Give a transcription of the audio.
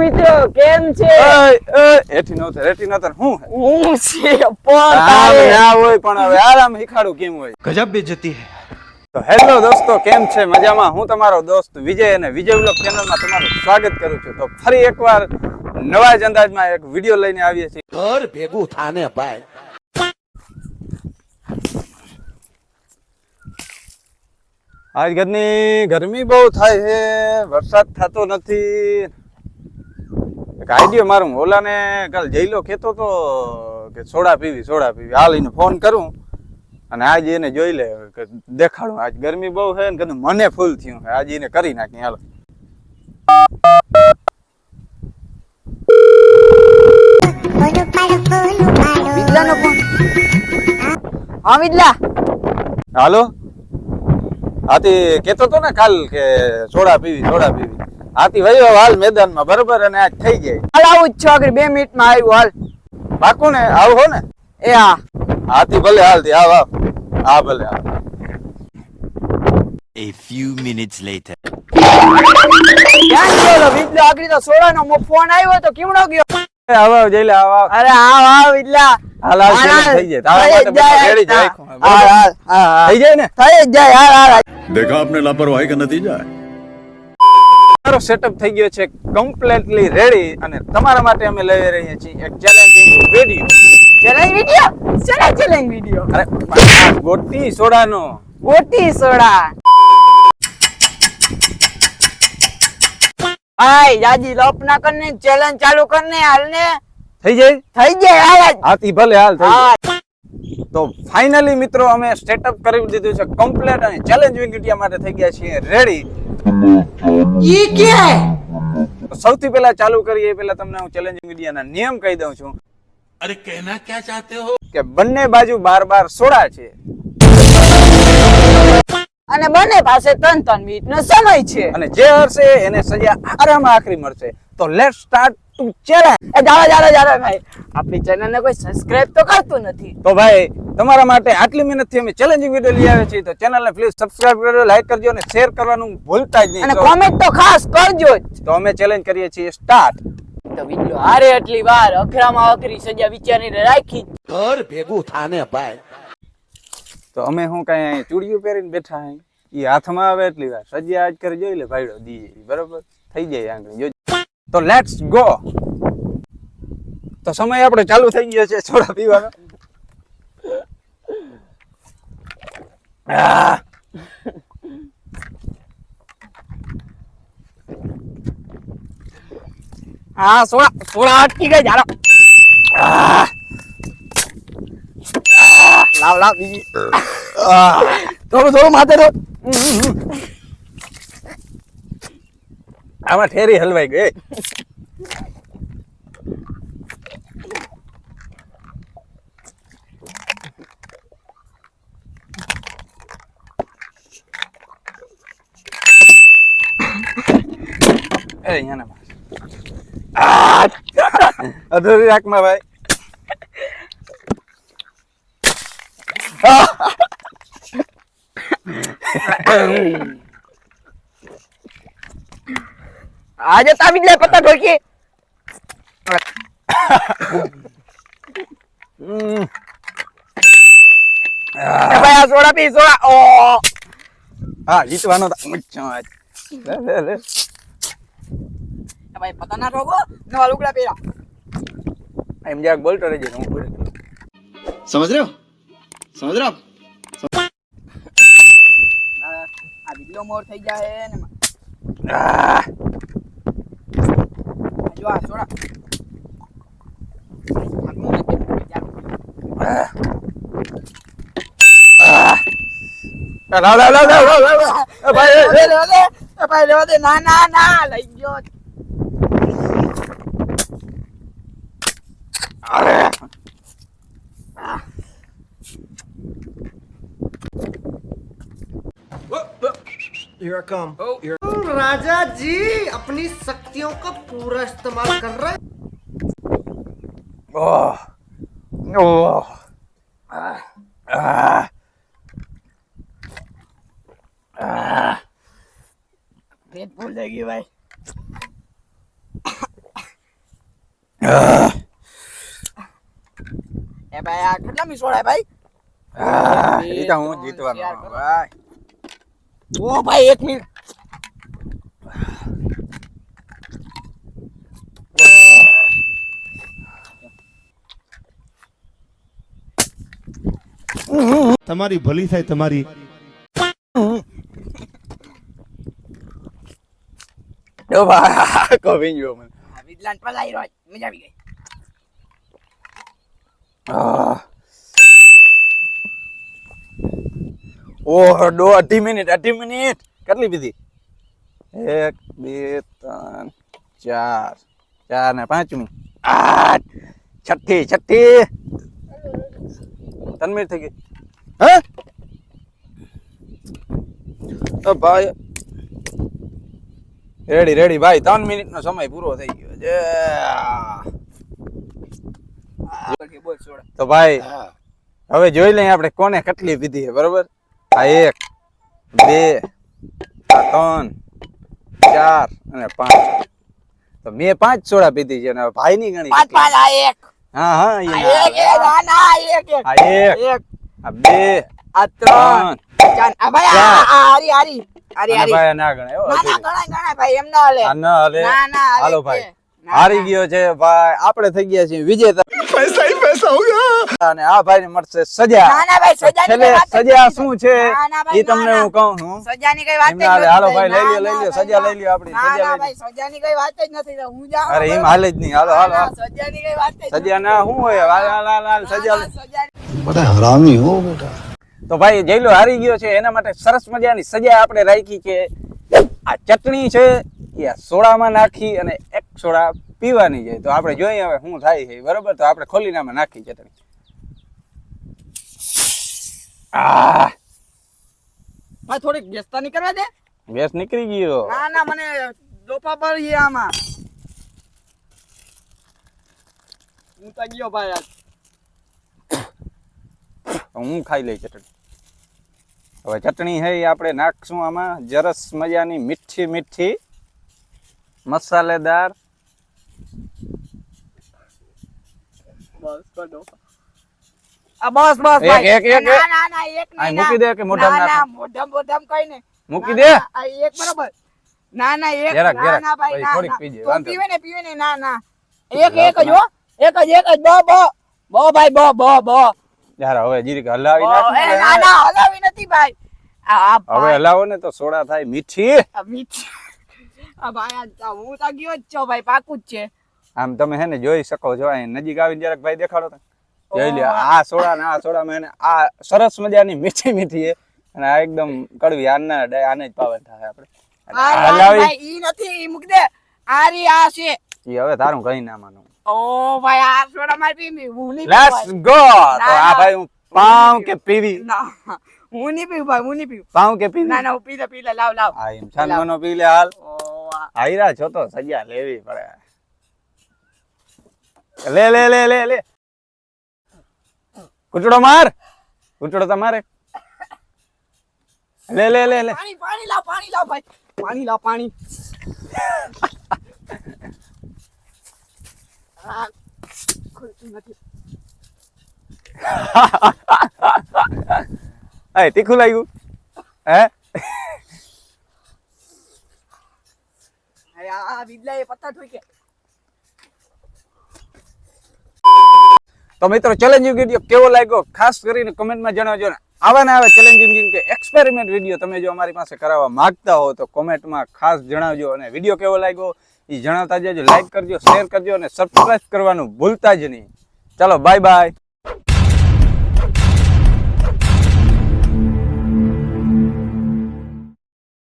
મિત્રો કેમ છે? એઠી નોતર એઠી નોતર હું હું? છે પણ તારે. હોય પણ હવે આરામ હિખાડું કેમ હોય? ગજબ બેજતી હે. તો હેલો દોસ્તો કેમ છે? મજામાં? હું તમારો દોસ્ત વિજય અને વિજય વ્લોગ ચેનલમાં તમારું સ્વાગત કરું છું. તો ફરી એકવાર નવા જ અંદાજમાં એક વિડિયો લઈને આવીએ છીએ. ઘર ભેગું થાને ભાઈ. આજગરની ગરમી બહુ થાય છે વરસાદ થતો નથી. આઈડિયો મારું. ઓલાને કાલ જઈલો કેતો તો કે સોડા પીવી સોડા પીવી. હાલ એને ફોન કરું અને આજે એને જોઈ લે કે દેખાડું. આજ ગરમી બહુ છે ને કદું મને ફૂલ થયું આજ આજે એને કરી નાખી હાલ. હા વિદલા. હાલો. હાથી કેતો તો ને કાલ કે સોડા પીવી સોડા પીવી. હાથી વયો હાલ મેદાનમાં બરોબર? અને આજ થઈ જાય હાલ આવું જ છોકરી બે મિનિટમાં આવ્યું હાલ. પાકું ને આવું હો ને? એ હા. હાથી ભલે હાલથી આવ. આવ ભલે આવ A few minutes later. તો સોળાનો આવ્યો તો અરે આવ આવ જાય. ને? દેખા આપને લાપરવાહી કા નતીજા માત્ર સેટઅપ થઈ ગયો છે કમ્પ્લીટલી રેડી અને તમારા માટે અમે લઈ રહ્યા છીએ એક challenging video challenge video challenge challenge video અરે ગોટી સોડાનો. ગોટી સોડા. આય દાદી લોપ કરને ચેલેન્જ ચાલુ કરને હાલ ને થઈ જાય? થઈ જાય હાલ હાથી ભલે હાલ થઈ જાય. તો ફાઇનલી મિત્રો અમે સ્ટેટઅપ કરી દીધું છે કમ્પ્લીટ અને ચેલેન્જ વિગટિયા માટે થઈ ગયા છીએ રેડી સૌથી પહેલા ચાલુ કરીએ પહેલા તમને હું ચેલેન્જ વિગટિયાના નિયમ કહી દઉં છું. અરે કહેના ક્યાં ચાહતે હો? કે બંને બાજુ બાર બાર સોડા છે. અને બંને પાસે ત્રણ ત્રણ મિનિટનો સમય છે. અને જે હશે એને સજા આરામ આખરી મળશે. તો લેટ સ્ટાર્ટ તું ચેલે એ જાડો જાડો જાડો ભાઈ. આપણી ચેનલને કોઈ સબસ્ક્રાઇબ તો કરતું નથી. તો ભાઈ તમારા માટે આટલી મહેનતથી અમે ચેલેન્જિંગ વિડિયો લઈ આવ્યા છીએ તો ચેનલને પ્લીઝ સબસ્ક્રાઇબ કરજો લાઈક કરજો અને શેર કરવાનું ભૂલતા જ નહીં. અને કોમેન્ટ તો ખાસ કરજો તો અમે ચેલેન્જ કરીએ છીએ સ્ટાર્ટ તો વિડિયો હારે આટલી વાર અખરામાં અખરી સજા વિચારીને રાખી. ઘર ભેગું થાને ભાઈ. તો અમે હું કાંઈ ચૂડિયું પહેરીને બેઠા હે? એ હાથમાં આવે એટલી વાર. સજ્યા આજ કરે જોઈ લે ભાઈડો દી બરોબર? થઈ જાય આંગળી જોજો. તો લેટ્સ ગો તો સમય આપણે ચાલુ થઈ ગયો છે સોડા પીવાનો. હા સોળા સોળા અટકી ગઈ જાડો. લાવ લાવ, બીજી. થોડું થોડું માથે તો આમાં ઠેરી હલવાઈ ગઈ એ અહીંયાને માર. આ! અધૂરી રાખમાં ભાઈ આજે તાબી લે પત્તા ઢોકી ભાઈ આ સોડા પી સોડા ઓ હા જીતવાનો મચ્છા. લે, લે, લે. ભાઈ પોતાના રોગો નવા લુગડા પહેરા. એમ જરાક બોલતો રહેજે હું બોલે સમજ રહ્યો? સમજ રહ્યો? આ બીજલો મોર થઈ જાય ને ના ના ના લઈ ગયો. राजा जी अपनी शक्तियों का पूरा इस्तेमाल कर रहा है Oh. Oh. Ah. Ah. Ah. पेट फूल जाएगी भाई Ah. ભાઈ આ કેટલા મી સોડા ભાઈ? એ તો હું જીતવાનો ભાઈ. ઓ ભાઈ એક મિનિટ. તમારી ભલી થાય તમારી. જો ભાઈ કોવિંગ ગયો મને. આ વિજલાન પલાઈ રહ્યો મજા આવી ગઈ. ઓહ દો અઢી મિનિટ અઢી મિનિટ. કેટલી પીધી? એક બે ત્રણ ચાર. ચાર ને પાંચમી આઠ. છઠ્ઠી છઠ્ઠી. ત્રણ મિનિટ થઈ ગઈ. હે? ભાઈ. રેડી રેડી ભાઈ. ત્રણ મિનિટ નો સમય પૂરો થઈ ગયો છે. તો ભાઈ હવે જોઈ લઈએ આપણે કોને કેટલી પીધી બરોબર? આ એક બે આ ત્રણ ચાર અને પાંચ. તો મેં પાંચ સોડા પીધી છે અને ભાઈ ની ગણી પાંચ પાંચ આ એક. હા હા એક ના. ના ના એક એક. આ એક એક. આ બે આ ત્રણ. ત્રણ. ચાર. આ ભાઈ આ હારી હારી. હારી હારી. ભાઈ ના ગણાય ના ના ગણાય ગણાય ભાઈ એમ ના હાલે. આ ન હાલે. ના ના હાલો ભાઈ. હારી ગયો છે ભાઈ. આપણે થઈ ગયા છીએ વિજેતા. પૈસા હી પૈસા હોગા અને આ ભાઈ ને મળશે સજા. ના ભાઈ સજા ની સજા શું છે એ તમને હું કહું છું. સજા ની કઈ વાત નથી હાલો ભાઈ લઈ લ્યો લઈ લ્યો સજા લઈ લ્યો આપણી સજા ભાઈ સજા ની કઈ વાત જ નથી. હું જાઉં અરે એમ હાલે જ નહીં. હાલો હાલો. સજા ની કઈ વાત સજા ના શું હોય? હાલ હાલ હાલ સજા બધા હરામી હો બેટા. તો ભાઈ જઈલો હારી ગયો છે. એના માટે સરસ મજાની સજા આપણે રાખી કે આ ચટણી છે આ સોડામાં નાખી અને એક સોડા પીવાની જાય. તો આપણે જોઈએ હવે શું થાય છે. બરોબર? તો આપણે ખોલીને આમાં નાખી ચટણી આ! ભાઈ થોડીક વ્યસ્તતા નહીં કરવા દે? ગેસ નીકળી ગયો. ના ના મને ડોપા પર છે આમાં. હું તો ગયો ભાઈ આજ. હું ખાઈ લઈ ચટણી. હવે ચટણી હે આપણે નાખશું આમાં. જરસ મજાની મીઠી મીઠી. મસાલેદાર. બસ બસ એક, એક, એક, ના ના ના એક નહીં મૂકી દે કે મોઢામાં ના, ના, નાખે? મોઢામાં મોઢામાં કઈ નહીં. મૂકી દે. એક બરોબર. ના ના એક ના ના ભાઈ થોડીક પીજે, પીવે ને પીવે ને ના ના. એક એક જ હો. એક જ એક જ બ બ. બ ભાઈ બ બ બો. યાર હવે જીરીક હલાવી નાખ ના. ના હલાવી નથી ભાઈ. હવે હલાવો ને તો સોડા થાય મીઠી. આ મીઠી. આ ભાઈ હું તો ગયો જ છો ભાઈ પાકું જ છે. આમ તમે હે ને જોઈ શકો છો અહીં નજીક આવીને જરાક ભાઈ દેખાડો તો. જોઈ લે આ સોડા ને આ સોડા માં આ સરસ મજાની મીઠી મીઠી છે અને આ એકદમ કડવી આના આને જ પાવન થાય આપણે. ઈ નથી ઈ મૂક દે. આ રી આ છે. ઈ હવે તારું કઈ ના માનું. ઓ ભાઈ આ સોડા માર પી હું નહીં લેટ્સ ગો તો આ ભાઈ હું પાઉં કે પીવી. ના હું નહીં પીવું ભાઈ હું નહીં પીવું. પાઉં કે પીવી? ના ના હું પી લે પી લે લાવ લાવ. આ એમ મનો પી લે હાલ. ઓ. આ. આયરા છો તો સજા લેવી પડે. લે લે લે લે લે. કુચડો માર. કુચડો તમારે. લે લે લે લે. પાણી પાણી લાવ પાણી લાવ ભાઈ. પાણી લાવ પાણી. આ નથી. એ તીખું લાગ્યું. હે અરે આ આ ઠોકે તો મિત્રો ચેલેન્જિંગ વીડિયો કેવો લાગ્યો? ખાસ કરીને કમેન્ટમાં જણાવજો ને. આવા ને આવા ચેલેન્જિંગ કે એક્સપેરિમેન્ટ વીડિયો તમે જો અમારી પાસે કરાવવા માંગતા હો તો કોમેન્ટમાં ખાસ જણાવજો અને વીડિયો કેવો લાગ્યો એ જણાવતા જજો. લાઈક કરજો શેર કરજો અને સબસ્ક્રાઈબ કરવાનું ભૂલતા જ નહીં. ચાલો બાય બાય